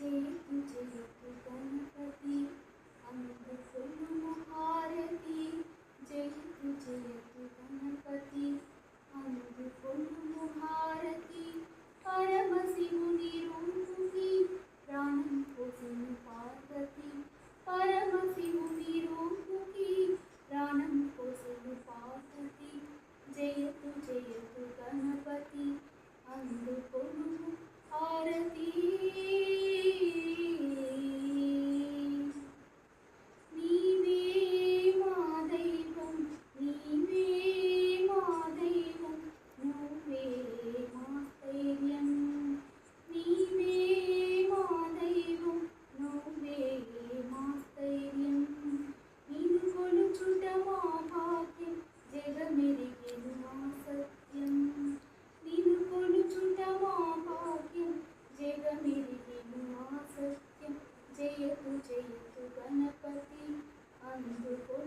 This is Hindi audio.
से तुझे तो गणपति अंग फुल मुहारती जय तुझे तो गणपति अंग फुल मुहारती परम शिव को सिन पार्वती परम शिव निरूपी प्राणन को सिन पार्वती जय तु जय तु गणपति। గణపతి అందుకో